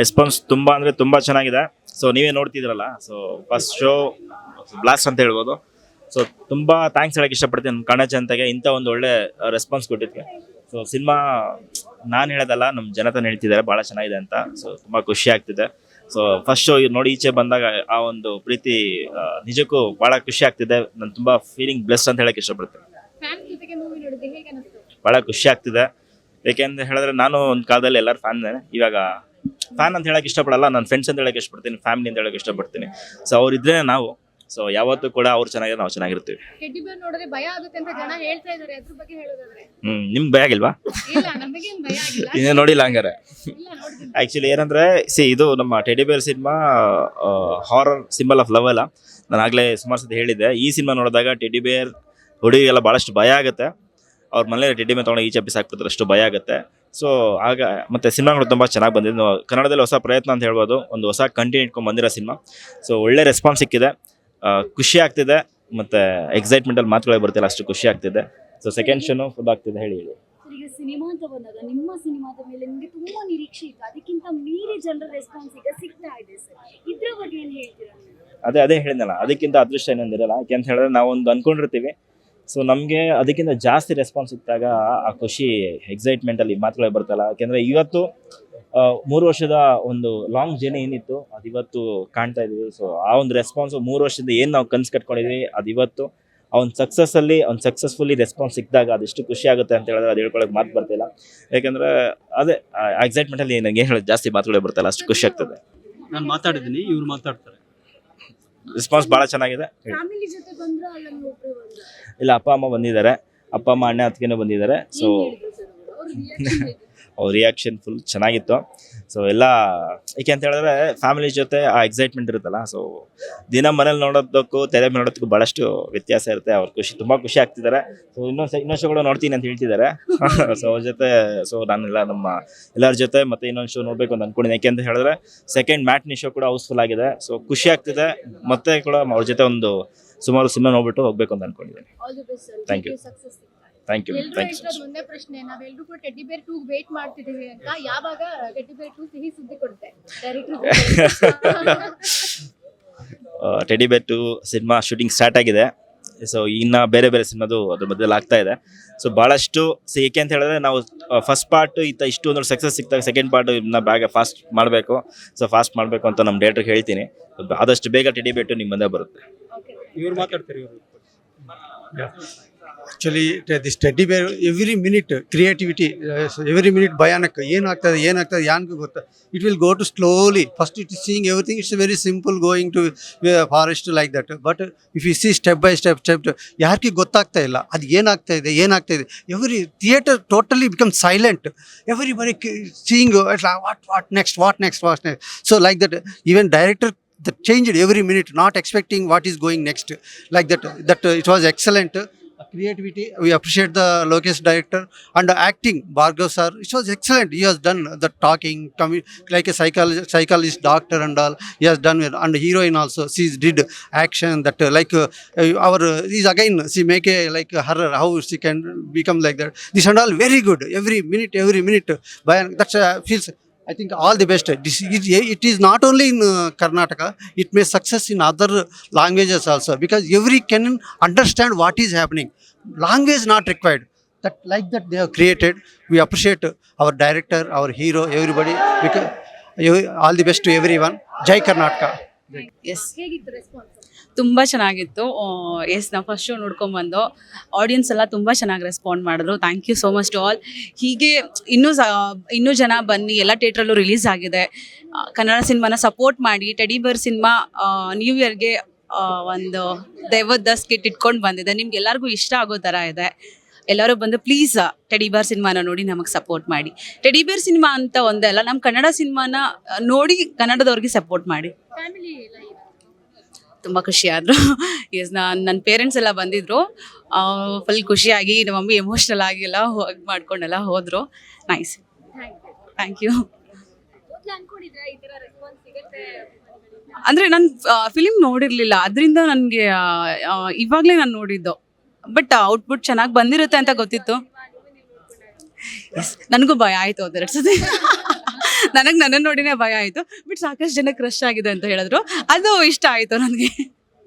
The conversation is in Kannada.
ರೆಸ್ಪಾನ್ಸ್ ತುಂಬ ಅಂದರೆ ತುಂಬ ಚೆನ್ನಾಗಿದೆ ಸೊ ನೀವೇ ನೋಡ್ತಿದ್ರಲ್ಲ ಸೊ ಫಸ್ಟ್ ಶೋ ಬ್ಲಾಸ್ಟ್ ಅಂತ ಹೇಳ್ಬೋದು ಸೊ ತುಂಬ ಥ್ಯಾಂಕ್ಸ್ ಹೇಳಕ್ಕೆ ಇಷ್ಟಪಡ್ತೀನಿ ನಮ್ಮ ಕನ್ನಡ ಜನತೆಗೆ ಇಂಥ ಒಂದು ಒಳ್ಳೆ ರೆಸ್ಪಾನ್ಸ್ ಕೊಟ್ಟಿದ್ದಕ್ಕೆ ಸೊ ಸಿನಿಮಾ ನಾನು ಹೇಳೋದಲ್ಲ ನಮ್ಮ ಜನತೆ ಹೇಳ್ತಿದ್ದಾರೆ ಭಾಳ ಚೆನ್ನಾಗಿದೆ ಅಂತ ಸೊ ತುಂಬ ಖುಷಿ ಆಗ್ತಿದೆ ಸೊ ಫಸ್ಟ್ ಶೋ ನೋಡಿ ಈಚೆ ಬಂದಾಗ ಆ ಒಂದು ಪ್ರೀತಿ ನಿಜಕ್ಕೂ ಭಾಳ ಖುಷಿ ಆಗ್ತಿದೆ ನಾನು ತುಂಬ ಫೀಲಿಂಗ್ ಬ್ಲೆಸ್ ಅಂತ ಹೇಳಕ್ಕೆ ಇಷ್ಟಪಡ್ತೇನೆ ಭಾಳ ಖುಷಿ ಆಗ್ತಿದೆ ಏಕೆಂದ್ರೆ ಹೇಳಿದ್ರೆ ನಾನು ಒಂದು ಕಾಲದಲ್ಲಿ ಎಲ್ಲರೂ ಫ್ಯಾನ್ ಇವಾಗ ಫ್ಯಾನ್ ಅಂತ ಹೇಳಕ್ಕೆ ಇಷ್ಟಪಡಲ್ಲ ನಾನು ಫ್ರೆಂಡ್ಸ್ ಅಂತ ಹೇಳಕ್ಕೆ ಇಷ್ಟಪಡ್ತೀನಿ ಫ್ಯಾಮಿಲಿ ಅಂತ ಹೇಳಕ್ಕೆ ಇಷ್ಟಪಡ್ತೀನಿ ಸೊ ಅವ್ರಿದ್ರೆ ನಾವು ಸೊ ಯಾವತ್ತೂ ಕೂಡ ಅವ್ರು ಚೆನ್ನಾಗಿ ನಾವು ಚೆನ್ನಾಗಿರ್ತೀವಿ ಹ್ಮ್ ನಿಮ್ಗೆ ಭಯ ಆಗಿಲ್ವಾ ಇನ್ನೇ ನೋಡಿಲ್ಲ ಹಂಗಾರೆ ಇಲ್ಲ ಆ್ಯಕ್ಚುಲಿ ಏನಂದರೆ ಸಿ ಇದು ನಮ್ಮ teddy bear cinema horror symbol of love ಅಲ್ಲ ನಾನು ಆಗಲೇ ಸುಮಾರು ಸತಿ ಹೇಳಿದ್ದೆ ಈ ಸಿನಿಮಾ ನೋಡಿದಾಗ ಟೆಡಿ ಬೇರ್ ಹುಡುಗಿಗೆಲ್ಲ ಭಾಳಷ್ಟು ಭಯ ಆಗುತ್ತೆ ಅವ್ರ ಮನೇಲಿ ಟೆಡಿ ಬೇರ್ ತೊಗೊಂಡು ಈಚೆ ಬಿಸಾಕ್ಬಿಡ್ತಾರೆ ಅಷ್ಟು ಭಯ ಆಗುತ್ತೆ ಸೊ ಆಗ ಮತ್ತು ಸಿನಿಮಾಗಳು ತುಂಬ ಚೆನ್ನಾಗಿ ಬಂದಿದೆ ಕನ್ನಡದಲ್ಲಿ ಹೊಸ ಪ್ರಯತ್ನ ಅಂತ ಹೇಳ್ಬೋದು ಒಂದು ಹೊಸ ಕಂಟೆಂಟ್ ಇಟ್ಕೊಂಡು ಬಂದಿರೋ ಸಿನಿಮಾ ಸೊ ಒಳ್ಳೆ ರೆಸ್ಪಾನ್ಸ್ ಸಿಕ್ಕಿದೆ ಖುಷಿ ಆಗ್ತಿದೆ ಮತ್ತು ಎಕ್ಸೈಟ್ಮೆಂಟಲ್ಲಿ ಮಾತುಗಳೇ ಬರ್ತಿಲ್ಲ ಅಷ್ಟು ಖುಷಿ ಆಗ್ತಿದೆ ಸೊ ಸೆಕೆಂಡ್ ಶೋನು ಫುಲ್ ಆಗ್ತಿದೆ ಹೇಳಿ ಹೇಳಿ ಅದೇ ಅದೇ ಹೇಳಿದ್ನಲ್ಲ ಅದಕ್ಕಿಂತ ಅದೃಷ್ಟ ಏನೊಂದಿರಲ್ಲ ಯಾಕೆಂತ ಹೇಳಿದ್ರೆ ನಾವೊಂದು ಅನ್ಕೊಂಡಿರ್ತೀವಿ ಸೊ ನಮಗೆ ಅದಕ್ಕಿಂತ ಜಾಸ್ತಿ ರೆಸ್ಪಾನ್ಸ್ ಸಿಕ್ಕಿದಾಗ ಆ ಖುಷಿ ಎಕ್ಸೈಟ್ಮೆಂಟಲ್ಲಿ ಮಾತುಗಳೇ ಬರ್ತಲ್ಲ ಯಾಕೆಂದರೆ ಇವತ್ತು ಮೂರು ವರ್ಷದ ಒಂದು ಲಾಂಗ್ ಜರ್ನಿ ಏನಿತ್ತು ಅದು ಇವತ್ತು ಕಾಣ್ತಾ ಇದ್ದೀವಿ ಸೊ ಆ ಒಂದು ರೆಸ್ಪಾನ್ಸು ಮೂರು ವರ್ಷದ ಏನು ನಾವು ಕನ್ಸು ಕಟ್ಕೊಂಡಿದ್ವಿ ಅದು ಇವತ್ತು ಅವ್ನ ಸಕ್ಸಸ್ಸಲ್ಲಿ ಅವ್ನು ಸಕ್ಸಸ್ಫುಲ್ಲಿ ರೆಸ್ಪಾನ್ಸ್ ಸಿಕ್ಕಿದಾಗ ಅದೆಷ್ಟು ಖುಷಿ ಆಗುತ್ತೆ ಅಂತ ಹೇಳಿದ್ರೆ ಅದು ಹೇಳ್ಕೊಳಕ್ಕೆ ಮಾತು ಬರ್ತಿಲ್ಲ ಯಾಕೆಂದರೆ ಅದೇ ಎಕ್ಸೈಟ್ಮೆಂಟಲ್ಲಿ ನನಗೆ ಏನು ಹೇಳೋದು ಜಾಸ್ತಿ ಮಾತುಗಳೇ ಬರ್ತಲ್ಲ ಅಷ್ಟು ಖುಷಿ ಆಗ್ತದೆ ನಾನು ಮಾತಾಡಿದ್ದೀನಿ ಇವ್ರು ಮಾತಾಡ್ತಾರೆ ರೆಸ್ಪಾನ್ಸ್ ಭಾಳ ಚೆನ್ನಾಗಿದೆ ಇಲ್ಲ ಅಪ್ಪ ಅಮ್ಮ ಬಂದಿದ್ದಾರೆ ಅಪ್ಪ ಅಮ್ಮ ಅಣ್ಣ ಹತ್ತಿಗೆನೂ ಬಂದಿದ್ದಾರೆ ಸೊ ಅವ್ರ ರಿಯಾಕ್ಷನ್ ಫುಲ್ ಚೆನ್ನಾಗಿತ್ತು ಸೊ ಎಲ್ಲ ಏಕೆ ಅಂತ ಹೇಳಿದ್ರೆ ಫ್ಯಾಮಿಲಿ ಜೊತೆ ಆ ಎಕ್ಸೈಟ್ಮೆಂಟ್ ಇರುತ್ತಲ್ಲ ಸೊ ದಿನ ಮನೇಲಿ ನೋಡೋದಕ್ಕೂ ತೆರೆ ನೋಡೋದಕ್ಕೂ ಭಾಳಷ್ಟು ವ್ಯತ್ಯಾಸ ಇರುತ್ತೆ ಅವ್ರ ಖುಷಿ ತುಂಬ ಖುಷಿ ಆಗ್ತಿದ್ದಾರೆ ಸೊ ಇನ್ನೊಂದು ಇನ್ನೊಂದು ಶೋ ಕೂಡ ನೋಡ್ತೀನಿ ಅಂತ ಹೇಳ್ತಿದ್ದಾರೆ ಸೊ ಅವ್ರ ಜೊತೆ ಸೊ ನಾನೆಲ್ಲ ನಮ್ಮ ಎಲ್ಲರ ಜೊತೆ ಮತ್ತೆ ಇನ್ನೊಂದು ಶೋ ನೋಡಬೇಕು ಅಂತ ಅಂದ್ಕೊಂಡಿದ್ದೆ ಯಾಕೆ ಅಂತ ಹೇಳಿದ್ರೆ ಸೆಕೆಂಡ್ ಮ್ಯಾಟ್ನಿ ಶೋ ಕೂಡ ಹೌಸ್ಫುಲ್ ಆಗಿದೆ ಸೊ ಖುಷಿ ಆಗ್ತಿದೆ ಮತ್ತೆ ಕೂಡ ಅವ್ರ ಜೊತೆ ಒಂದು ಸುಮಾರು ಸಿನಿಮಾ ನೋಡ್ಬಿಟ್ಟು ಹೋಗ್ಬೇಕು ಅಂತ ಅಂದ್ಕೊಂಡಿದ್ದೀನಿ thank you thank you thank you ಪ್ರಶ್ನೆ ನಾವೆಲ್ಲರೂ ಕೂಡ ಟೆಡ್ಡಿ ಬೇರ್ ಟೂ ವೇಟ್ ಮಾಡ್ತಿದ್ದೀವಿ ಅಂತ ಯಾವಾಗ ಟೆಡ್ಡಿ ಬೇರ್ ಟೂ ಸಿಹಿ ಸುದ್ದಿ ಕೊಡುತ್ತೆ teddy bear two cinema shooting start ಆಗಿದೆ ಸೊ ಇನ್ನು ಬೇರೆ ಬೇರೆ ಸಿನಿಮಾದು ಅದ್ರ ಮಧ್ಯದಲ್ಲಿ ಆಗ್ತಾ ಇದೆ ಸೊ ಭಾಳಷ್ಟು ಸೊ ಏಕೆ ಅಂತ ಹೇಳಿದ್ರೆ ನಾವು ಫಸ್ಟ್ ಪಾರ್ಟ್ ಇತ್ತ ಇಷ್ಟು ಅಂದ್ರೆ ಸಕ್ಸಸ್ ಸಿಕ್ತಾಗ ಸೆಕೆಂಡ್ ಪಾರ್ಟ್ ಇದನ್ನ ಬ್ಯಾಗ ಫಾಸ್ಟ್ ಮಾಡಬೇಕು ಸೊ ಫಾಸ್ಟ್ ಮಾಡಬೇಕು ಅಂತ ನಮ್ಮ ಡೇಟ್ರಿಗೆ ಹೇಳ್ತೀನಿ ಆದಷ್ಟು ಬೇಗ ಟೆಡಿ ಬೇಟು ನಿಮ್ಮ ಮುಂದೆ ಬರುತ್ತೆ ಇವ್ರು ಮಾತಾಡ್ತಾರೆ ಇವರು actually this teddy bear every minute creativity every minute ಭಯಾನಕ ಏನಾಗ್ತದೆ ಏನಾಗ್ತದೆ ಯಾನ್ಗೂ ಗೊತ್ತಾ it will go to slowly first it is seeing everything it's very simple going to forest like that but if you see step by step step ಯಾರಿಗೆ ಗೊತ್ತಾಗ್ತಾ ಇಲ್ಲ ಅದು ಏನಾಗ್ತಾ ಇದೆ ಏನಾಗ್ತಾ ಇದೆ every theatre totally become silent everybody seeing what what next what next what next so like that even director that changed every minute, not expecting what is going next. Like that, that uh, it was excellent. creativity. We appreciate the Lokesh director and the acting Bhargav sir. It was excellent. He has done the talking, like a psychologist, psychologist, doctor and all. He has done well. And heroine also, she did action that uh, like uh, uh our uh, is again she make a like uh, her how she can become like that. This and all very good. Every minute, every minute. By that uh, feels I think all the best. It is not only in uh, Karnataka, it may success in other languages also, because every can understand what is happening. Language not required. That like that they have created. We appreciate our director, our hero, everybody. All the best to everyone. Jai Karnataka. Yes ತುಂಬ ಚೆನ್ನಾಗಿತ್ತು ಎಸ್ ನಾವು ಫಸ್ಟ್ ಶೋ ಬಂದು ಆಡಿಯನ್ಸ್ ಎಲ್ಲ ತುಂಬಾ ಚೆನ್ನಾಗಿ ರೆಸ್ಪಾಂಡ್ ಮಾಡಿದ್ರು thank you so much to all ಹೀಗೆ ಇನ್ನೂ ಇನ್ನೂ ಜನ ಬನ್ನಿ ಎಲ್ಲ ಥಿಯೇಟ್ರಲ್ಲೂ ರಿಲೀಸ್ ಆಗಿದೆ ಕನ್ನಡ ಸಿನಿಮಾನ ಸಪೋರ್ಟ್ ಮಾಡಿ ಬರ್ ಸಿನಿಮಾ ನ್ಯೂ ಇಯರ್ಗೆ ಒಂದು ದಸ್ ಕಿಟ್ ಇಟ್ಕೊಂಡು ಬಂದಿದೆ ನಿಮ್ಗೆಲ್ಲರಿಗೂ ಇಷ್ಟ ಆಗೋ ಥರ ಇದೆ ಎಲ್ಲರೂ ಬಂದು ಪ್ಲೀಸ್ ಟೆಡಿ ಬಾರ್ ಸಿನಿಮಾನ ನೋಡಿ ನಮಗೆ ಸಪೋರ್ಟ್ ಮಾಡಿ ಟೆಡಿ ಸಿನಿಮಾ ಅಂತ ಒಂದಲ್ಲ ನಮ್ಮ ಕನ್ನಡ ಸಿನಿಮಾನ ನೋಡಿ ಕನ್ನಡದವ್ರಿಗೆ ಸಪೋರ್ಟ್ ಮಾಡಿ ತುಂಬ ಖುಷಿ ಆದರು ಎಸ್ ನಾನು ನನ್ನ ಪೇರೆಂಟ್ಸ್ ಎಲ್ಲ ಬಂದಿದ್ರು ಫುಲ್ ಖುಷಿಯಾಗಿ ನಮ್ಮ ಮಮ್ಮಿ ಎಮೋಷ್ನಲ್ ಎಲ್ಲ ಹೋಗಿ ಮಾಡ್ಕೊಂಡೆಲ್ಲ ಹೋದ್ರು ನೈಸ್ ಥ್ಯಾಂಕ್ ಯು ಅಂದರೆ ನಾನು ಫಿಲಿಮ್ ನೋಡಿರ್ಲಿಲ್ಲ ಅದರಿಂದ ನನಗೆ ಇವಾಗಲೇ ನಾನು ನೋಡಿದ್ದು ಬಟ್ ಔಟ್ಪುಟ್ ಚೆನ್ನಾಗಿ ಬಂದಿರುತ್ತೆ ಅಂತ ಗೊತ್ತಿತ್ತು ನನಗೂ ಭಯ ಆಯಿತು ಅದರ ಸತಿ ನನಗೆ ನನ್ನನ್ನು ನೋಡಿನೇ ಭಯ ಆಯಿತು ಬಟ್ ಸಾಕಷ್ಟು ಜನ ಕ್ರಶ್ ಆಗಿದೆ ಅಂತ ಹೇಳಿದ್ರು ಅದು ಇಷ್ಟ ಆಯಿತು ನನಗೆ